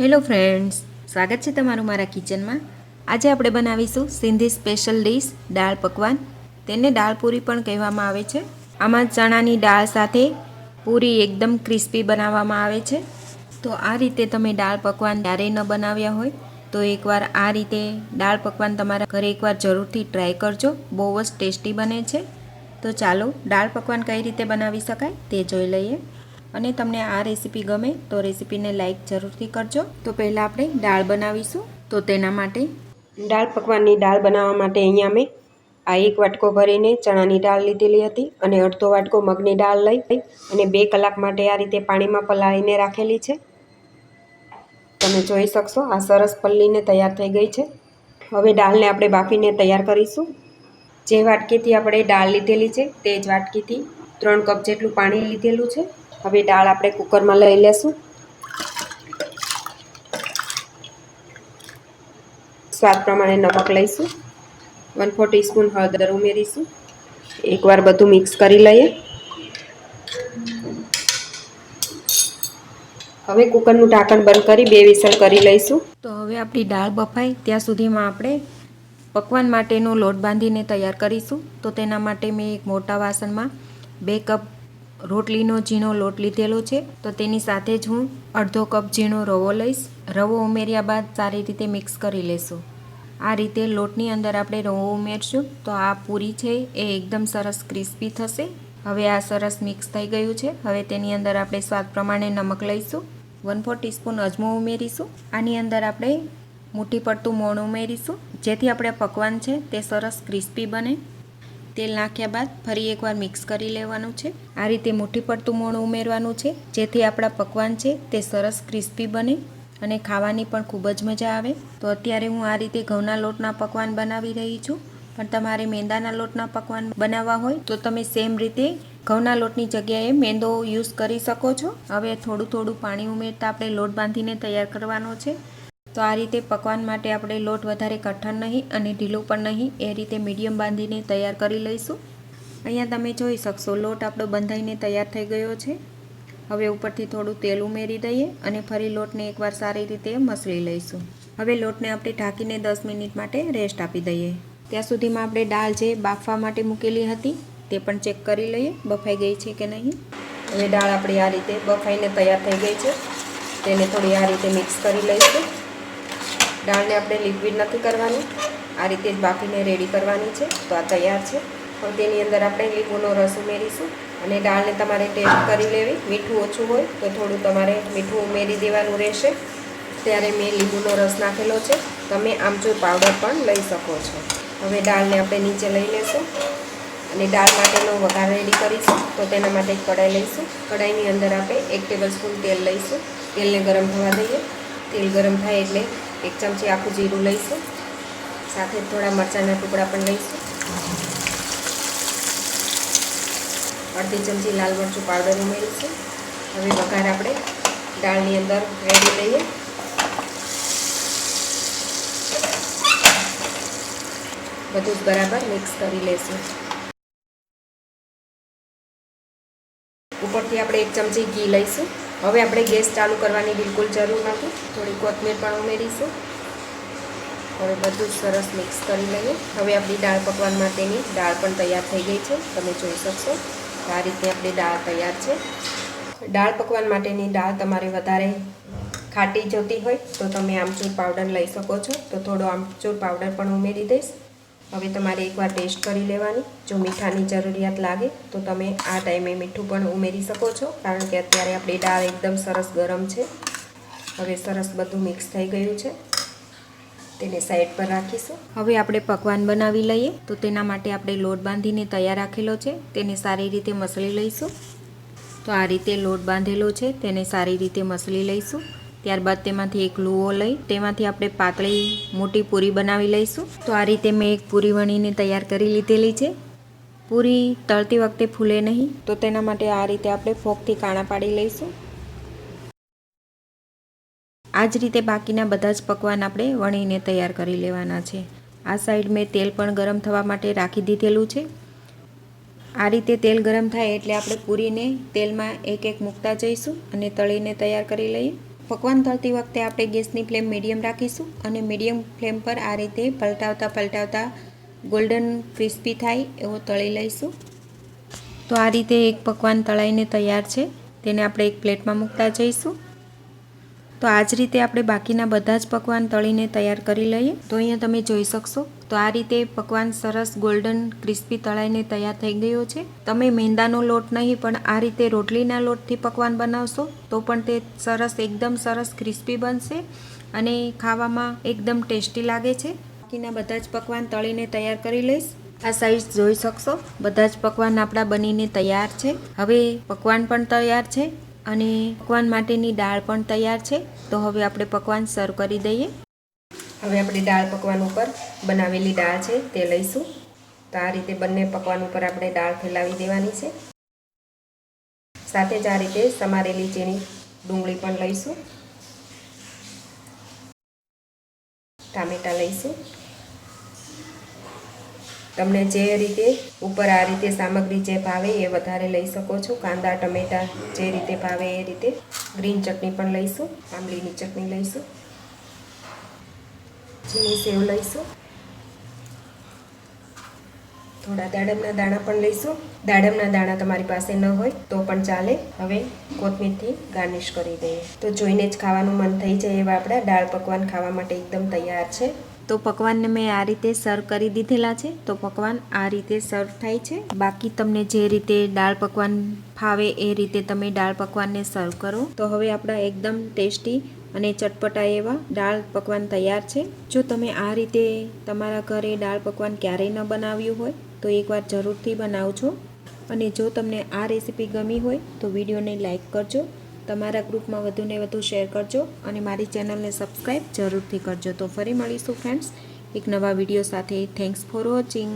Hello friends સ્વાગત છે તમારું મારા કિચનમાં આજે આપણે બનાવીશું સિંધી સ્પેશિયલ ડીશ દાળ પકવાન. તેને દાળ પૂરી પણ કહેવામાં આવે છે. આમાં ચણાની દાળ સાથે પૂરી એકદમ ક્રિસ્પી બનાવવામાં આવે છે. તો આ રીતે તમે દાળ પકવાન ક્યારેય ન બનાવ્યા હોય, તો એકવાર આ રીતે દાળ પકવાન તમારા ઘરે એકવાર જરૂરથી ટ્રાય કરજો. બહુ જ ટેસ્ટી બને છે. તો ચાલો, દાળ પકવાન કઈ રીતે બનાવી શકાય તે જોઈ લઈએ. અને તમને આ રેસીપી ગમે તો રેસીપીને લાઇક જરૂરથી કરજો. તો પહેલાં આપણે દાળ બનાવીશું. તો તેના માટે દાળ પકવાનની દાળ બનાવવા માટે અહીંયા મેં આ એક વાટકો ભરીને ચણાની દાળ લીધેલી હતી અને અડધો વાટકો મગની દાળ લઈ અને બે કલાક માટે આ રીતે પાણીમાં પલાળીને રાખેલી છે. તમે જોઈ શકશો આ સરસ પલ્લીને તૈયાર થઈ ગઈ છે. હવે દાળને આપણે બાફીને તૈયાર કરીશું. જે વાટકીથી આપણે દાળ લીધેલી છે તે જ વાટકીથી ત્રણ કપ જેટલું પાણી લીધેલું છે. હવે દાળ આપણે કુકરમાં લઈ લેશું. સ્વાદ પ્રમાણે નમક લઈશું. વન ફોર ટીસ્પૂન હળદર ઉમેરીશું. એકવાર બધું મિક્સ કરી લઈએ. હવે કુકરનું ઢાંકણ બંધ કરી બે વિસલ કરી લઈશું. તો હવે આપણી દાળ બફાય ત્યાં સુધીમાં આપણે પકવાન માટેનો લોટ બાંધીને તૈયાર કરીશું. તો તેના માટે મેં એક મોટા વાસણમાં બે કપ રોટલીનો ઝીણો લોટ લીધેલો છે, તો તેની સાથે જ હું અડધો કપ ઝીણો રવો લઈશ. રવો ઉમેર્યા બાદ સારી રીતે મિક્સ કરી લેશું. આ રીતે લોટની અંદર આપણે રવો ઉમેરશું, તો આ પૂરી છે, એ એકદમ સરસ ક્રિસ્પી થશે. હવે આ સરસ મિક્સ થઈ ગયું છે, હવે તેની અંદર આપણે સ્વાદ પ્રમાણે નમક લઈશું. વન ફોર ટીસ્પૂન અજમો ઉમેરીશું. આની અંદર આપણે મુઠ્ઠી પડતું મોણ ઉમેરીશું, જેથી આપણે પકવાન છે, તે સરસ ક્રિસ્પી બને. તેલ નાખ્યા બાદ ફરી એકવાર મિક્સ કરી લેવાનું છે. આ રીતે મુઠ્ઠી પડતું મોણ ઉમેરવાનું છે. જેથી આપણા પકવાન છે તે સરસ ક્રિસ્પી બને અને ખાવાની પણ ખૂબ જ મજા આવે. તો અત્યારે હું આ રીતે ઘઉંના લોટના પકવાન બનાવી રહી છું. પણ તમારે મેંદાના લોટના પકવાન બનાવવા હોય તો તમે સેમ રીતે ઘઉંના લોટની જગ્યાએ મેંદો યુઝ કરી શકો છો. હવે થોડું થોડું પાણી ઉમેરતા આપણે લોટ બાંધીને તૈયાર કરવાનો છે. તો આ રીતે પકવાન માટે આપણે લોટ વધારે કઠણ નહીં અને ઢીલું પણ નહીં, એ રીતે મીડિયમ બાંધીને તૈયાર કરી લઈશું. અહીંયા તમે જોઈ શકશો, લોટ આપણો બંધાઈને તૈયાર થઈ ગયો છે. હવે ઉપરથી થોડું તેલ ઉમેરી દઈએ અને ફરી લોટને એકવાર સારી રીતે મસળી લઈશું. હવે લોટને આપણે ઢાંકીને દસ મિનિટ માટે રેસ્ટ આપી દઈએ. ત્યાં સુધીમાં આપણે દાળ જે બાફવા માટે મૂકેલી હતી, તે પણ ચેક કરી લઈએ, બફાઈ ગઈ છે કે નહીં. હવે દાળ આપણી આ રીતે બફાઈને તૈયાર થઈ ગઈ છે. તેને થોડી આ રીતે મિક્સ કરી લઈશું. દાળને આપણે લિક્વિડ નથી કરવાની. આ રીતે જ બાફીને રેડી કરવાની છે. તો આ તૈયાર છે. હવે તેની અંદર આપણે લીંબુનો રસ ઉમેરીશું અને દાળને તમારે ટેસ્ટ કરી લેવી. મીઠું ઓછું હોય તો થોડું તમારે મીઠું ઉમેરી દેવાનું રહેશે. ત્યારે મેં લીંબુનો રસ નાખેલો છે. તમે આમચૂર પાવડર પણ લઈ શકો છો. હવે દાળને આપણે નીચે લઈ લેશું અને દાળ માટેનો વઘાર રેડી કરીશું. તો તેના માટે કઢાઈ લઈશું. કઢાઈની અંદર આપણે એક ટેબલ તેલ લઈશું. તેલને ગરમ થવા દઈએ. તેલ ગરમ થાય એટલે એક ચમચી આખું જીરું લઈશું. સાથે થોડા મરચાંના ટુકડા પણ લઈશું. અડધી ચમચી લાલ મરચું પાવડર ઉમેરીશું. હવે વઘાર આપણે દાળની અંદર રેડી લઈએ. બધું જ બરાબર મિક્સ કરી લઈશું ઉપરથી આપણે એક ચમચી ઘી લઈશું. હવે આપણે ગેસ ચાલુ કરવાની બિલકુલ જરૂર નથી. થોડી કોથમીર પણ ઉમેરીશું. હવે બધું સરસ મિક્સ કરી લઈએ. હવે આપણી દાળ પકવાન માટેની દાળ પણ તૈયાર થઈ ગઈ છે. તમે જોઈ શકશો આ રીતે આપણી દાળ તૈયાર છે. દાળ પકવાન માટેની દાળ તમારે વધારે ખાટી જોતી હોય તો તમે આમચૂર પાવડર લઈ શકો છો. તો થોડો આમચૂર પાવડર પણ ઉમેરી દઈશ. હવે તમારે એકવાર ટેસ્ટ કરી લેવાની. જો મીઠાની જરૂરિયાત લાગે, તો તમે આ ટાઈમે મીઠું પણ ઉમેરી શકો છો, કારણ કે અત્યારે આપણી દાળ એકદમ સરસ ગરમ છે. હવે સરસ બધું મિક્સ થઈ ગયું છે. તેને સાઈડ પર રાખીશું. હવે આપણે પકવાન બનાવી લઈએ. તો તેના માટે આપણે લોટ બાંધીને તૈયાર રાખેલો છે. તેને સારી રીતે મસળી લઈશું. તો આ રીતે લોટ બાંધેલો છે. તેને સારી રીતે મસળી લઈશું. ત્યારબાદ તેમાંથી એક લુઓ લઈ, તેમાંથી આપણે પાતળી મોટી પૂરી બનાવી લઈશું. તો આ રીતે મેં એક પૂરી વણીને તૈયાર કરી લીધેલી છે. પૂરી તળતી વખતે ફૂલે નહીં, તો તેના માટે આ રીતે આપણે ફોકથી કાણા પાડી લઈશું. આ જ રીતે બાકીના બધા જ પકવાન આપણે વણીને તૈયાર કરી લેવાના છે. આ સાઈડ મેં તેલ પણ ગરમ થવા માટે રાખી દીધેલું છે. આ રીતે તેલ ગરમ થાય એટલે આપણે પૂરીને તેલમાં એક એક મૂકતા જઈશું અને તળીને તૈયાર કરી લઈએ. પકવાન તળતી વખતે આપણે ગેસની ફ્લેમ મીડિયમ રાખીશું અને મીડિયમ ફ્લેમ પર આ રીતે પલટાવતા પલટાવતા ગોલ્ડન ક્રિસ્પી થાય એવો તળી લઈશું. તો આ રીતે એક પકવાન તળાઈને તૈયાર છે. તેને આપણે એક પ્લેટમાં મૂકતા જઈશું. તો આ જ રીતે આપણે બાકીના બધા જ પકવાન તળીને તૈયાર કરી લઈએ. તો અહીંયા તમે જોઈ શકશો તો આ રીતે પકવાન સરસ ગોલ્ડન ક્રિસ્પી તળાઈને તૈયાર થઈ ગયો છે. તમે મેંદાનો લોટ નહીં, પણ આ રીતે રોટલીના લોટથી પકવાન બનાવશો, તો પણ તે સરસ, એકદમ સરસ ક્રિસ્પી બનશે અને ખાવામાં એકદમ ટેસ્ટી લાગે છે. બાકીના બધા જ પકવાન તળીને તૈયાર કરી લઈશ. આ સાઈઝ જોઈ શકશો? બધા જ પકવાન આપણા બનીને તૈયાર છે. હવે પકવાન પણ તૈયાર છે અને પકવાન માટેની દાળ પણ તૈયાર છે. તો હવે આપણે પકવાન સર્વ કરી દઈએ. હવે આપણે દાળ પકવાન ઉપર બનાવેલી દાળ છે તે લઈશું. તો આ રીતે બંને પકવાન ઉપર આપણે દાળ ફેલાવી દેવાની છે. સાથે જ આ રીતે સમારેલી ચીની ડુંગળી પણ લઈશું. ટામેટાં લઈશું. તમને જે રીતે ઉપર આ રીતે સામગ્રી જે ભાવે એ વધારે લઈ શકો છો. કાંદા, ટમેટાં જે રીતે ભાવે એ રીતે. ગ્રીન ચટણી પણ લઈશું. આંબલીની ચટણી લઈશું. ઝીણી સેવ લઈશું. થોડા દાડમના દાણા પણ લઈશું. દાડમના દાણા તમારી પાસે ન હોય તો પણ ચાલે. હવે કોથમીરથી ગાર્નિશ કરી દઈએ. તો જોઈને જ ખાવાનું મન થઈ જાય એવા આપણા દાળ પકવાન ખાવા માટે એકદમ તૈયાર છે. તો પકવાનને મેં આ રીતે સર્વ કરી દીધેલા છે. તો પકવાન આ રીતે સર્વ થાય છે. બાકી તમને જે રીતે દાળ પકવાન ફાવે એ રીતે તમે દાળ પકવાનને સર્વ કરો. તો હવે આપણા એકદમ ટેસ્ટી અને ચટપટા એવા. દાળ પકવાન તૈયાર છે. જો તમે આ રીતે તમારા ઘરે દાળ પકવાન ક્યારેય ન બનાવ્યું હોય, તો એકવાર જરૂરથી બનાવજો. અને જો તમને આ રેસીપી ગમી હોય, તો વિડીયોને લાઇક કરજો. તમારા ગ્રુપમાં વધુને વધુ શેર કરજો. અને મારી ચેનલને સબસ્ક્રાઈબ જરૂરથી કરજો. તો ફરી મળીશું, ફ્રેન્ડ્સ. એક નવા વીડિયો સાથે. Thanks for watching.